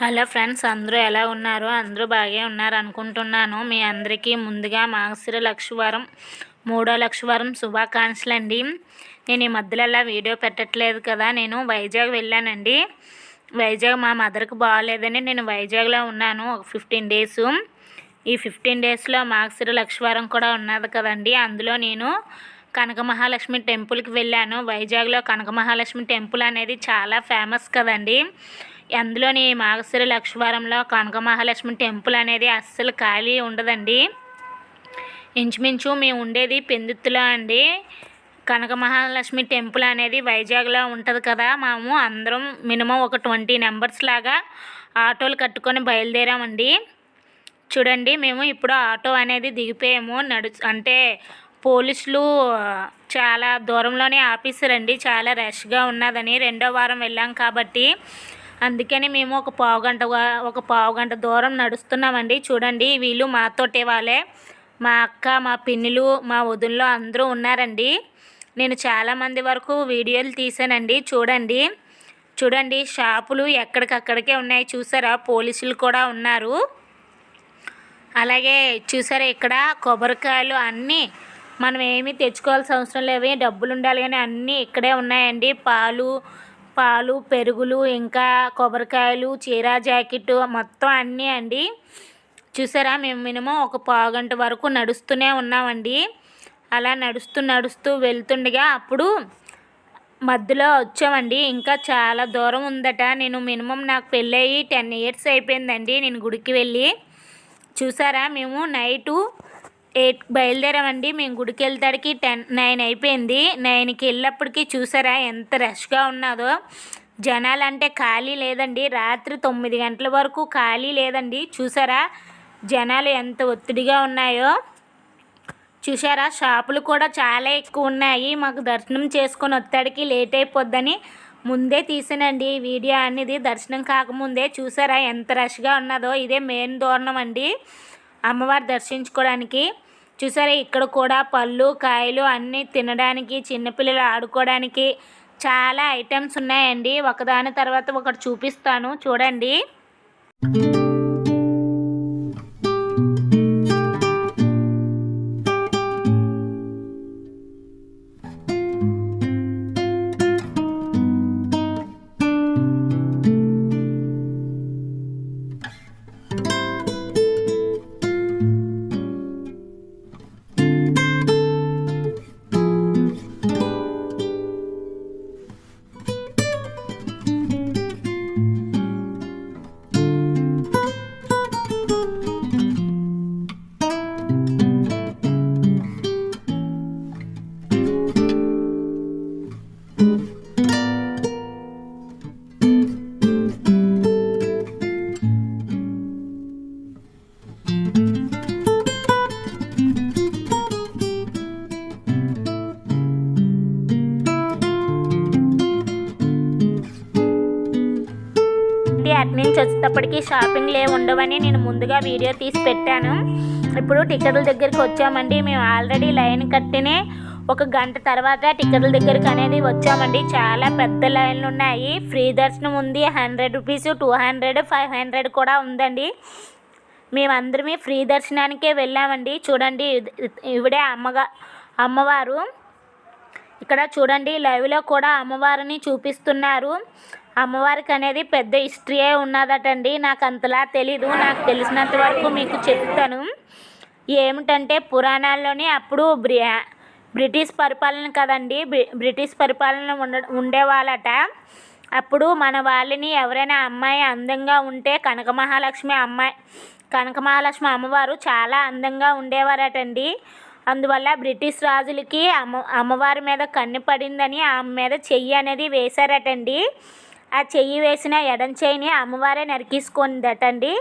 Hello friends అందరూ ఎలా ఉన్నారు? అందరూ బాగే ఉన్నారు అనుకుంటున్నాను. మీ అందరికీ ముందుగా మాగశిర లక్షవారం మూడో లక్షవారం శుభాకాంక్షలు అండి నేను ఈ మధ్యలో అలా వీడియో పెట్టట్లేదు కదా. నేను వైజాగ్ వెళ్ళానండి. వైజాగ్ మా మదర్కి బాగాలేదని నేను వైజాగ్లో ఉన్నాను ఒక ఫిఫ్టీన్ డేస్. ఈ ఫిఫ్టీన్ డేస్లో మాగశిర లక్షవారం కూడా ఉన్నది కదండి. అందులో నేను కనక మహాలక్ష్మి టెంపుల్కి వెళ్ళాను. వైజాగ్లో కనక మహాలక్ష్మి టెంపుల్ అనేది చాలా ఫేమస్ కదండి. అందులోని మాగశిర లక్ష్వారంలో కనక మహాలక్ష్మి టెంపుల్ అనేది అస్సలు ఖాళీ ఉండదండి. ఇంచుమించు మేము ఉండేది పెందుత్తులో అండి. కనక మహాలక్ష్మి టెంపుల్ అనేది వైజాగ్లో ఉంటుంది కదా మేము అందరం మినిమం ఒక ట్వంటీ నెంబర్స్ లాగా ఆటోలు కట్టుకొని బయలుదేరామండి. చూడండి మేము ఇప్పుడు ఆటో అనేది దిగిపోయాము. నడు అంటే పోలీసులు చాలా దూరంలోనే ఆపేసారండి చాలా రష్గా ఉన్నదని రెండో వారం వెళ్ళాం కాబట్టి అందుకని మేము ఒక పావు గంట వా- ఒక పావు గంట దూరం నడుస్తున్నామండి. చూడండి వీళ్ళు మాతోటే వాళ్ళే. మా అక్క మా పిన్నులు మా వదుల్లో అందరూ ఉన్నారండి. నేను చాలామంది వరకు వీడియోలు తీసానండి చూడండి చూడండి షాపులు ఎక్కడికక్కడికే ఉన్నాయి చూసారా? పోలీసులు కూడా ఉన్నారు. అలాగే చూసారా ఇక్కడ కొబ్బరికాయలు అన్నీ మనం ఏమీ తెచ్చుకోవాల్సిన అవసరం లేవు. డబ్బులు ఉండాలి కానీ అన్నీ ఇక్కడే ఉన్నాయండి. పాలు పాలు పెరుగులు ఇంకా కొబ్బరికాయలు చీర జాకెట్ మొత్తం అన్నీ అండి. చూసారా మేము మినిమం ఒక పావుగంట వరకు నడుస్తూనే ఉన్నామండి. అలా నడుస్తూ నడుస్తూ వెళ్తుండగా అప్పుడు మధ్యలో వచ్చామండి. ఇంకా చాలా దూరం ఉందట. నేను మినిమం నాకు పెళ్ళయి టెన్ ఇయర్స్ అయిపోయిందండి నేను గుడికి వెళ్ళి. చూసారా మేము నైటు ఎయిట్ బయలుదేరామండి. మేము గుడికి వెళ్తాడికి టెన్ నైన్ అయిపోయింది. నైన్కి వెళ్ళినప్పటికీ చూసారా ఎంత రష్గా ఉన్నదో. జనాలు అంటే ఖాళీ లేదండి. రాత్రి తొమ్మిది గంటల వరకు ఖాళీ లేదండి. చూసారా జనాలు ఎంత ఒత్తిడిగా ఉన్నాయో. చూసారా షాపులు కూడా చాలా ఎక్కువ ఉన్నాయి. మాకు దర్శనం చేసుకొని వస్తాడికి లేట్ అయిపోద్దని ముందే తీసానండి ఈ వీడియో అనేది. దర్శనం కాకముందే చూసారా ఎంత రష్గా ఉన్నదో. ఇదే మెయిన్ దూరణం అండి. అమ్మవారు దర్శించుకోవడానికి. చూసారా ఇక్కడ కూడా పళ్ళు కాయలు అన్నీ తినడానికి చిన్నపిల్లలు ఆడుకోవడానికి చాలా ఐటమ్స్ ఉన్నాయండి. ఒకదాని తర్వాత ఒకటి చూపిస్తాను. చూడండి. ఇప్పటికీ షాపింగ్లు షాపింగ్ ఉండవని నేను ముందుగా వీడియో తీసి పెట్టాను. ఇప్పుడు టికెట్ల దగ్గరికి వచ్చామండి. మేము ఆల్రెడీ లైన్ కట్టినే ఒక గంట తర్వాత టికెట్ల దగ్గరికి అనేది వచ్చామండి. చాలా పెద్ద లైన్లు ఉన్నాయి. ఫ్రీ దర్శనం ఉంది. Hundred rupees two hundred five hundred కూడా ఉందండి. మేమందరమే ఫ్రీ దర్శనానికే వెళ్ళామండి. చూడండి ఇవిడే అమ్మగా అమ్మవారు. ఇక్కడ చూడండి లైవ్లో కూడా అమ్మవారిని చూపిస్తున్నారు. అమ్మవారికి అనేది పెద్ద హిస్టరీయే ఉన్నదటండి. నాకు అంతలా తెలీదు. నాకు తెలిసినంత వరకు మీకు చెప్తాను. ఏమిటంటే పురాణాల్లోనే అప్పుడు బ్రి బ్రిటిష్ పరిపాలన కదండి. బ్రి- బ్రిటిష్ పరిపాలన ఉండ ఉండేవాళ్ళట. అప్పుడు మన వాళ్ళని ఎవరైనా అమ్మాయి అందంగా ఉంటే కనక మహాలక్ష్మి అమ్మాయి కనక మహాలక్ష్మి అమ్మవారు చాలా అందంగా ఉండేవారటండి. అందువల్ల బ్రిటిష్ రాజులకి అమ్మ అమ్మవారి మీద కన్ను పడిందని ఆమె మీద చెయ్యి అనేది వేశారటండి. ఆ చెయ్యి వేసిన ఎడం చెయ్యిని అమ్మవారే నరికేసుకుందటండి.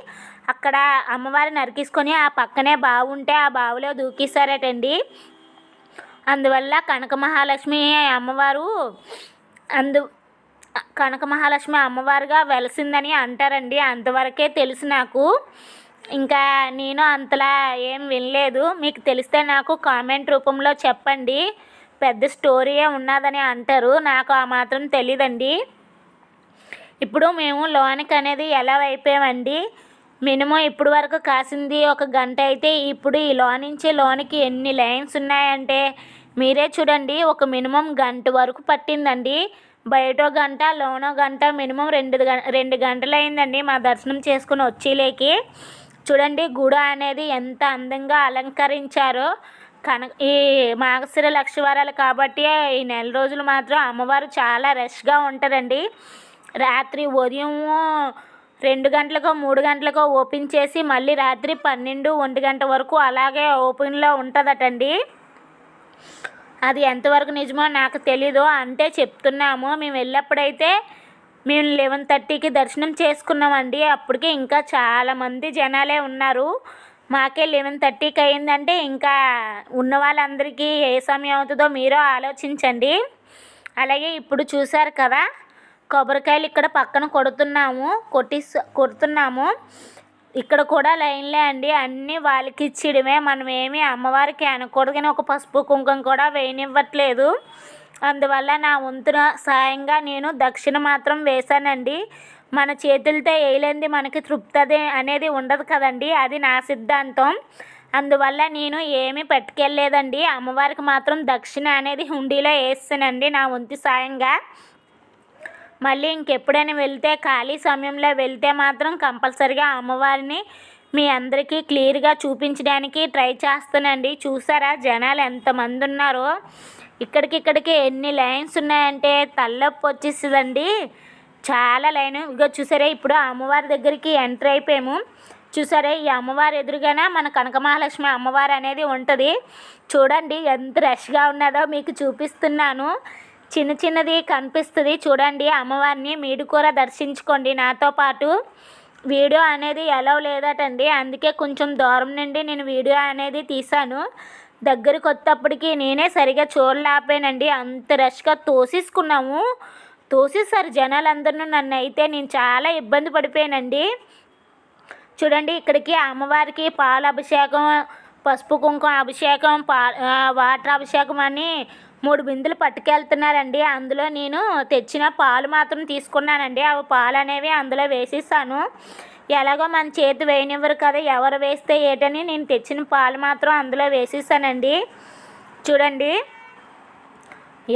అక్కడ అమ్మవారి నరికేసుకొని ఆ పక్కనే బావుంటే ఆ బావిలో దూకేశారటండి అందువల్ల కనక మహాలక్ష్మి అమ్మవారు అందు కనక మహాలక్ష్మి అమ్మవారుగా వెలసిందని అంటారండి. అంతవరకే తెలుసు నాకు. ఇంకా నేను అంతలా ఏం వినలేదు. మీకు తెలిస్తే నాకు కామెంట్ రూపంలో చెప్పండి. పెద్ద స్టోరీయే ఉన్నదని అంటారు. నాకు ఆ మాత్రం తెలీదండి. ఇప్పుడు మేము లోనికి అనేది ఎలా అయిపోయామండి? మినిమం ఇప్పుడు వరకు కాసింది ఒక గంట అయితే ఇప్పుడు ఈ లో నుంచి లోనికి ఎన్ని లైన్స్ ఉన్నాయంటే మీరే చూడండి ఒక మినిమం గంట వరకు పట్టిందండి. బయటో గంట లోనో గంట మినిమం రెండు గం రెండు గంటలు అయిందండి మా దర్శనం చేసుకుని వచ్చేలేకి. చూడండి గుడి అనేది ఎంత అందంగా అలంకరించారో. కన ఈ మాగశిర లక్షవారాలు కాబట్టి ఈ నెల రోజులు మాత్రం అమ్మవారు చాలా రష్గా ఉంటారండి. రాత్రి ఉదయం రెండు గంటలకో మూడు గంటలకో ఓపెన్ చేసి మళ్ళీ రాత్రి పన్నెండు ఒంటి గంట వరకు అలాగే ఓపెన్లో ఉంటుందటండి. అది ఎంతవరకు నిజమో నాకు తెలీదు. అంటే చెప్తున్నాము మేము వెళ్ళినప్పుడైతే మేము లెవెన్ థర్టీకి దర్శనం చేసుకున్నామండి. అప్పటికి ఇంకా చాలామంది జనాలే ఉన్నారు. మాకే లెవెన్ థర్టీకి అయిందంటే ఇంకా ఉన్న వాళ్ళందరికీ ఏ సమయం అవుతుందో మీరో ఆలోచించండి. అలాగే ఇప్పుడు చూసారు కదా కొబ్బరికాయలు ఇక్కడ పక్కన కొడుతున్నాము కొట్టి కొడుతున్నాము. ఇక్కడ కూడా లైన్లే అండి. అన్నీ వాళ్ళకి ఇచ్చిడమే. మనం ఏమి అమ్మవారికి అనకూడదు కానీ ఒక పసుపు కుంకుమ కూడా వేయనివ్వట్లేదు. అందువల్ల నా వంతున సాయంగా నేను దక్షిణ మాత్రం వేశానండి. మన చేతులతో వేయలేంది మనకి తృప్తి అనేది ఉండదు కదండి. అది నా సిద్ధాంతం. అందువల్ల నేను ఏమీ పట్టుకెళ్ళలేదండి. అమ్మవారికి మాత్రం దక్షిణ అనేది హుండీలో వేస్తానండి నా వంతు సాయంగా. మళ్ళీ ఇంకెప్పుడైనా వెళ్తే ఖాళీ సమయంలో వెళ్తే మాత్రం కంపల్సరిగా అమ్మవారిని మీ అందరికీ క్లియర్గా చూపించడానికి ట్రై చేస్తానండి. చూసారా? జనాలు ఎంతమంది ఉన్నారో. ఇక్కడికి ఇక్కడికి ఎన్ని లైన్స్ ఉన్నాయంటే తల్లొప్పి వచ్చేసిందండి. చాలా లైన్. ఇగో చూసారా? ఇప్పుడు అమ్మవారి దగ్గరికి ఎంటర్ అయిపోయాము. చూసారా? ఈ అమ్మవారి ఎదురుగానే మన కనకమహాలక్ష్మి అమ్మవారు అనేది ఉంటుంది. చూడండి ఎంత రష్గా ఉన్నదో మీకు చూపిస్తున్నాను. చిన్న చిన్నది కనిపిస్తుంది. చూడండి అమ్మవారిని మీడు కూడా దర్శించుకోండి. నాతో పాటు వీడియో అనేది ఎలా లేదటండి. అందుకే కొంచెం దూరం నుండి నేను వీడియో అనేది తీశాను. దగ్గరికి వచ్చేటప్పటికి నేనే సరిగా చూడలేకపోయానండి. అంత రష్గా తోసేసుకున్నాము. తోసేసారు జనాలందరూ నన్ను. అయితే నేను చాలా ఇబ్బంది పడిపోయానండి. చూడండి ఇక్కడికి అమ్మవారికి పాల అభిషేకం పసుపు కుంకుమ అభిషేకం పా వాటర్ అభిషేకం అని మూడు బిందులు పట్టుకెళ్తున్నారండి. అందులో నేను తెచ్చిన పాలు మాత్రం తీసుకున్నానండి. అవి పాలు అనేవి అందులో వేసేసాను. ఎలాగో మన చేతి వేయనివ్వరు కదా ఎవరు వేస్తే ఏటని నేను తెచ్చిన పాలు మాత్రం అందులో వేసేసానండి. చూడండి.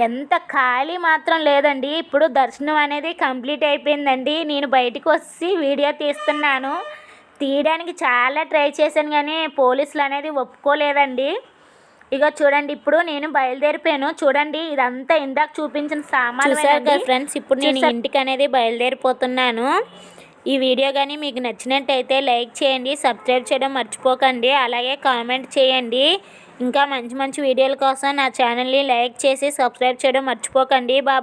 ఎంత ఖాళీ మాత్రం లేదండి. ఇప్పుడు దర్శనం అనేది కంప్లీట్ అయిపోయిందండి. నేను బయటకు వచ్చి వీడియో తీస్తున్నాను. తీయడానికి చాలా ట్రై చేశాను కానీ పోలీసులు అనేది ఒప్పుకోలేదండి. ఇక చూడండి ఇప్పుడు నేను బయలుదేరిపోయాను. చూడండి ఇదంతా ఇందాక చూపించిన సామాన్లు ఫ్రెండ్స్ ఇప్పుడు నేను ఇంటికి అనేది బయలుదేరిపోతున్నాను. ఈ వీడియో కానీ మీకు నచ్చినట్టయితే లైక్ చేయండి సబ్స్క్రైబ్ చేయడం మర్చిపోకండి అలాగే కామెంట్ చేయండి. ఇంకా మంచి మంచి వీడియోల కోసం నా ఛానల్ని లైక్ చేసి సబ్స్క్రైబ్ చేయడం మర్చిపోకండి. బాబా